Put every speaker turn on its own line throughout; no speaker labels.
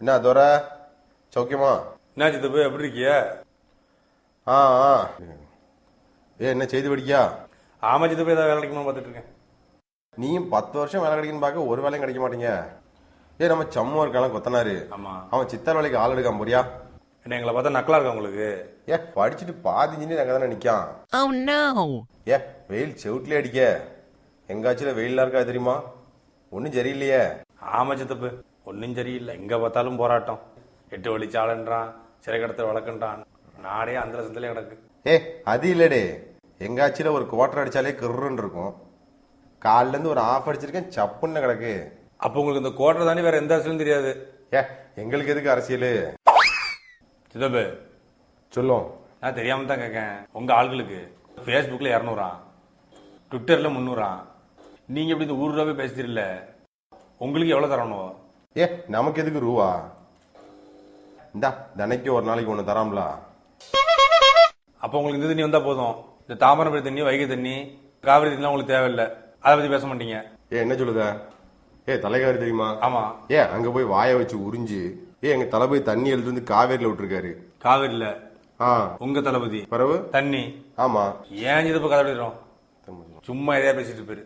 என்ன தோர சௌக்கியமா?
என்ன சித்தப்பு எப்படி இருக்கிய?
ஆ ஆ. ஏ என்ன செய்தி படிக்கியா?
ஆமா சித்தப்பு ஏதாவது வேலை கிடைக்குமா பார்த்துட்டு இருக்கேன்
நீயும் பத்து வருஷம் வேலை கிடைக்குன்னு பார்க்க ஒரு வேலையும் கிடைக்க மாட்டீங்க. ஏ நம்ம சம்மு இருக்கான் கொத்தனாரு.
ஆமா.
அவன் சித்தர் வேலைக்கு ஆள் எடுக்காம போறியா?
என்ன எங்களை பார்த்தா நக்கலா இருக்கா உங்களுக்கு?
ஏ படிச்சுட்டு பாதி இன்ஜினியர் அங்கே தானே நிற்கான்
Oh!
ஏ வெயில் செவுட்லயே அடிக்க. எங்காச்சும் வெயிலாம் இருக்கா தெரியுமா? ஒன்றும் சரியில்லையே.
ஆமா சித்தப்பு. ஒன்றும் சரியில்லை. எங்க பார்த்தாலும் போராட்டம். எட்டு வழி சாலன்றான் சிறை கடத்த வழக்குன்றான். நாடே அந்த சந்திலே கிடக்கு.
ஏ அது இல்லடே. எங்காச்சும் ஒரு குவார்டர் அடிச்சாலே கிருன்னு இருக்கும். கால்ல இருந்து ஒரு ஆஃப் அடிச்சிருக்கேன் சப்புன்னு கிடக்கு.
அப்போ உங்களுக்கு இந்த கோட்டை தாண்டி வேற எந்த அரசியலும் தெரியாது.
ஏ எங்களுக்கு எதுக்கு அரசியல்?
சித்தப்பு
சொல்லும்
நான் தெரியாம தான் கேட்கேன் உங்க ஆள்களுக்கு ஃபேஸ்புக்ல இரநூறாம் ட்விட்டர்ல முந்நூறாம் நீங்க எப்படி இந்த ஊர் ரூபாய் பேசுறீல்ல உங்களுக்கு எவ்வளவு தரணும்?
ஏ நமக்கு எதுக்கு ரூவா? இந்தா தினைக்கு ஒரு நாளைக்கு ஒன்று தராம்ல.
அப்போ உங்களுக்கு இந்த தண்ணி வந்தா போதும். இந்த தாமிரபரணி தண்ணி வைகை தண்ணி காவிரி தண்ணி உங்களுக்கு தேவையில்லை. அதை பத்தி பேச மாட்டீங்க.
ஏ என்ன சொல்லுத? ஏ தலைகாரி தெரியுமா?
ஆமா.
ஏ அங்க போய் வாயை வச்சு உறிஞ்சு ஏ எங்க தளபதி தண்ணி எழுதி வந்து காவேரியில விட்டுருக்காரு.
காவிரியில?
ஆ.
உங்க தளபதி?
பரவு
தண்ணி?
ஆமா.
ஏன் இது கதை எழுதுறோம் சும்மா எதையா பேசிட்டு இருப்பாரு.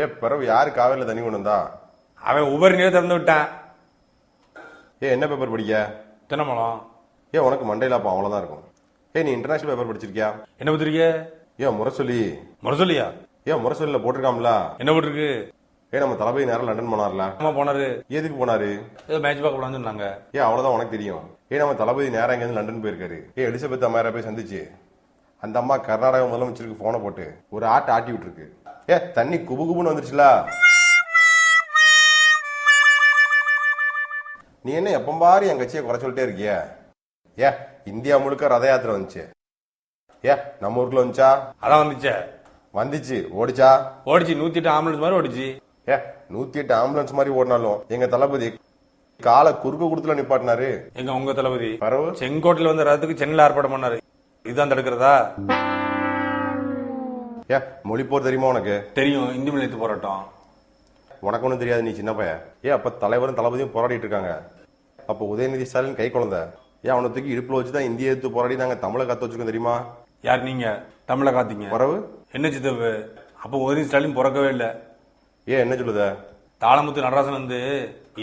ஏ பரவு யாரு காவேரியில தண்ணி கொண்டு வந்தா?
அவன் உபரி நீரை திறந்து விட்டான்.
ஏ என்ன பேப்பர் படிக்க?
தினமலம்
ஏ உனக்கு மண்டையில அப்போ அவ்வளவுதான் இருக்கும். ஏ நீ இன்டர்நேஷனல் பேப்பர் படிச்சிருக்கியா?
என்ன பத்திரிக்க?
ஏன் முரசொலி.
முரசொல்லியா
ஏன் முரசொலியில போட்டிருக்காம்ல?
என்ன போட்டிருக்கு?
ஏ நம்ம தளபதி நேரம் லண்டன் போனார்ல
ஆமா போனாரு.
எதுக்கு போனாரு?
ஏதோ மேட்ச் பார்க்க போலான்னு சொன்னாங்க.
ஏ அவ்வளவுதான் உனக்கு தெரியும். ஏ நம்ம தளபதி நேரம் இங்கேருந்து லண்டன் போயிருக்காரு. ஏ எலிசபெத் அம்மா போய் சந்திச்சு. அந்த அம்மா கர்நாடகா முதலமைச்சருக்கு போனை போட்டு ஒரு ஆட்டை ஆட்டி விட்டுருக்கு. ஏ தண்ணி குபு குபுன்னு வந்துருச்சுல. நீ என்ன எப்பம்பாரு என் கட்சியை குறை சொல்லிட்டே இருக்கிய? ஏ இந்தியா முழுக்க ரத யாத்திரை வந்துச்சு. ஏ நம்ம ஊருக்குள்ள வந்துச்சா?
அதான் வந்துச்சே.
வந்துச்சு. ஓடிச்சா?
ஓடிச்சு. நூத்தி எட்டு ஆம்புலன்ஸ் மாதிரி ஓடிச்சு.
ஏ நூத்தி எட்டு ஆம்புலன்ஸ் மாதிரி ஓடினாலும் எங்க தளபதி காலை குறுக்க குடுத்துல நிப்பாட்டினாரு.
எங்க உங்க தளபதி?
பரவு.
செங்கோட்டையில வந்த ரதத்துக்கு சென்னையில் ஆர்ப்பாட்டம் பண்ணாரு. இதுதான் தடுக்கிறதா?
ஏ மொழி போர் தெரியுமா உனக்கு?
தெரியும். இந்தி நிலையத்து போராட்டம்.
உனக்கு ஒன்றும் தெரியாது நீ சின்ன பையன். ஏன் அப்ப தலைவரும் தளபதியும் போராடிட்டு இருக்காங்க. அப்போ உதயநிதி ஸ்டாலின் கை குழந்தை. ஏன் அவனை தூக்கி இடுப்புல வச்சு தான் இந்திய எடுத்து போராடி நாங்க தமிழை கத்து வச்சிருக்கோம் தெரியுமா?
யார் நீங்க? தமிழை காத்தீங்க.
வரவு
என்ன சித்தப்பு? அப்போ உதயநிதி ஸ்டாலின் பிறக்கவே இல்லை.
ஏன் என்ன சொல்லுத?
தாளமுத்து நடராசன் வந்து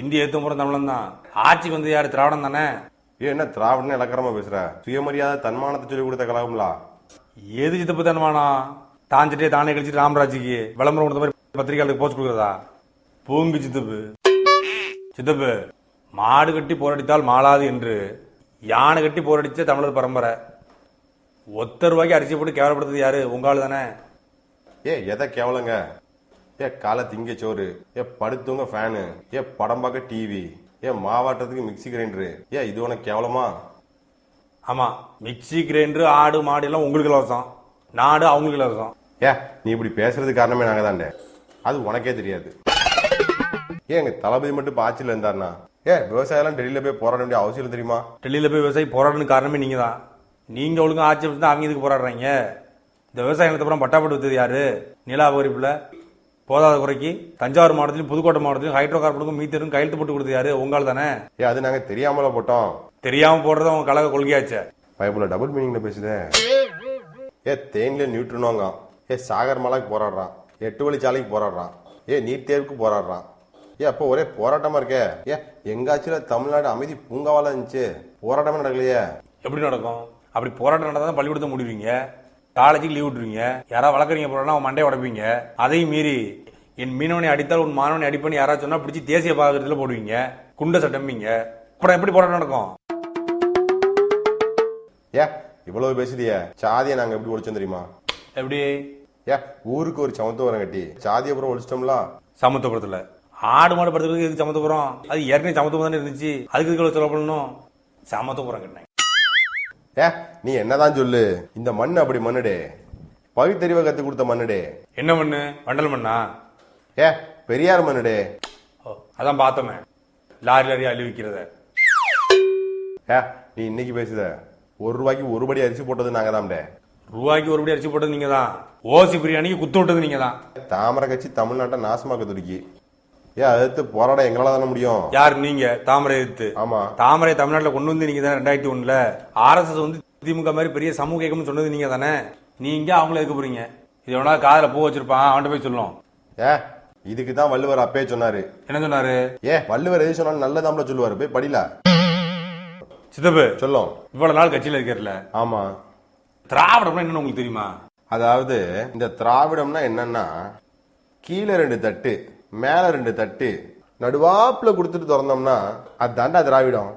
இந்திய ஏத்து முறை தமிழன் தான். ஆட்சிக்கு வந்து யாரு? திராவிடம் தானே?
ஏன் என்ன திராவிடன்னு இலக்கரமா பேசுற? சுயமரியாதை தன்மானத்தை சொல்லி கொடுத்த கலகம்லா
எது சித்தப்பு தன்மானம்? தாஞ்சிட்டே தானே கழிச்சிட்டு ராமராஜுக்கு விளம்பரம் கொடுத்த மாதிரி பத்திரிகையாளருக்கு போஸ்ட் கொடுக்குறதா? பூங்கு சித்தப்பு சித்தப்பு மாடு கட்டி போராடித்தால் மாளாது என்று யானை கட்டி போராடிச்ச தமிழர் பரம்பரை. ஒத்த ரூபாய்க்கு அரிசி போட்டு கேவலப்படுத்துறது யாரு? உங்க ஆளு தானே.
ஏ எதை கேவலங்க? ஏ காலை திங்க சோறு. ஏ படுத்துங்க ஃபேனு ஏ படம் பார்க்க டிவி ஏ மாவாட்டத்துக்கு மிக்ஸி கிரைண்டரு. ஏ இது உனக்கு கேவலமா?
ஆமா மிக்ஸி கிரைண்டர் ஆடு மாடு எல்லாம் உங்களுக்கு இலவசம். நாடு அவங்களுக்கு இலவசம்.
ஏ நீ இப்படி பேசுறது காரணமே நாங்க தாண்டே அது உனக்கே தெரியாது. ஏன் எங்க தளபதி மட்டும் இப்ப ஆட்சியில இருந்தாருனா ஏ விவசாயம் டெல்லியில போய் போராட வேண்டிய அவசியம் தெரியுமா?
டெல்லியில போய் விவசாயி போராடணும் காரணமே நீங்க தான் நீங்க ஒழுங்கா ஆட்சி தான் அவங்க இதுக்கு போராடுறாங்க. இந்த விவசாய நிலத்தை அப்புறம் பட்டாப்பட்டு வித்தது யாரு? நில அபகரிப்புல போதாத குறைக்கு தஞ்சாவூர் மாவட்டத்திலும் புதுக்கோட்டை மாவட்டத்திலும் ஹைட்ரோ கார்பனுக்கும் மீத்தருக்கும் கையெழுத்து போட்டு கொடுத்தது யாரு? உங்களால் தானே?
ஏ அது நாங்க தெரியாமல போட்டோம்.
தெரியாம போடுறது அவங்க கழக கொள்கையாச்சே.
பயப்புல டபுள் மீனிங்ல பேசுதே. ஏ தேனில நியூட்ரனோங்க ஏ சாகர் மலைக்கு போராடுறான். எட்டு வழி சாலைக்கு போராடுறான். ஏ நீட் தேர்வுக்கு போராடுறான். ஏ அப்போ ஒரே போராட்டமா இருக்கே. ஏ எங்காச்சும் தமிழ்நாடு அமைதி பூங்காவால இருந்துச்சு. போராட்டமே நடக்கலையே.
எப்படி நடக்கும்? அப்படி போராட்டம் நடந்தா தான் பள்ளிக்கூடத்தை முடிவீங்க காலேஜுக்கு லீவ் விட்டுருவீங்க. யாராவது வளர்க்குறீங்க போறோம்னா அவன் மண்டையை உடைப்பீங்க. அதையும் மீறி என் மீனவனை அடித்தால் உன் மாணவனை அடிப்பேன்னு யாராவது சொன்னா பிடிச்சி தேசிய பாகத்துல போடுவீங்க. குண்ட சட்டம்பீங்க அப்புறம் எப்படி போராட்டம் நடக்கும்?
ஏ இவ்வளவு பேசுறியே. சாதியை நாங்க எப்படி ஒழிச்சோம் தெரியுமா?
எப்படி?
ஏ ஊருக்கு ஒரு சமத்துவரம் கட்டி சாதியை அப்புறம் ஒழிச்சிட்டோம்ல?
சமத்துவபுரத்துல ஆடு மாடு படுத்துறதுக்கு எதுக்கு சமத்துவபுரம் அது ஏற்கனவே சமத்துவம் தானே இருந்துச்சு. அதுக்கு எதுக்கு செலவு பண்ணணும். சமத்துவபுரம் கட்டினேன்
ஏ நீ என்னதான் சொல்லு? இந்த மண் அப்படி மண்ணுடே. பகுத்தறிவை கத்து கொடுத்த மண்ணுடே.
என்ன பண்ணு வண்டல் மண்ணா?
ஏ பெரியார் மண்ணுடே.
அதான் பார்த்தோமே. லாரி லாரி அள்ளி விற்கிறத
ஏ நீ இன்னைக்கு பேசுத. ஒரு ரூபாய்க்கு ஒரு படி அரிசி போட்டது நாங்க தான்டே
ரூபாய்க்கு ஒருபடி அரிசி போட்டது நீங்க தான் ஓசி பிரியாணிக்கு குத்து விட்டது நீங்க தான்
தாமரை கட்சி தமிழ்நாட்டை நாசமாக்க துடிக்கி. ஏன் எதிர்த்து போராட எங்களால தானே முடியும்?
யார் நீங்க? தாமரை எதிர்த்து.
ஆமா.
தாமரை தமிழ்நாட்டுல கொண்டு வந்து நீங்க தானே ரெண்டாயிரத்தி ஒண்ணுல? ஆர்எஸ்எஸ் வந்து திமுக மாதிரி பெரிய சமூக இயக்கம்னு சொன்னது நீங்க தானே? நீங்க அவங்கள இருக்க போறீங்க? இது எவனா காதுல பூ வச்சிருப்பான் அவன்கிட்ட போய் சொல்லும்.
ஏ இதுக்கு தான் வள்ளுவர் அப்பே சொன்னாரு.
என்ன சொன்னாரு?
ஏ வள்ளுவர் எது சொன்னாலும் நல்லதாம்ல சொல்லுவாரு. போய் படில.
சித்தப்பு
சொல்லும்.
இவ்வளவு நாள் கட்சியில இருக்கறல
ஆமா.
திராவிடம்னா என்னன்னு உங்களுக்கு தெரியுமா?
அதாவது இந்த திராவிடம்னா என்னன்னா கீழே ரெண்டு தட்டு. மேல ரெண்டு தட்டு நடுவாப்புல கொடுத்துட்டு திறந்தோம்னா அதுதான்டா திராவிடம்.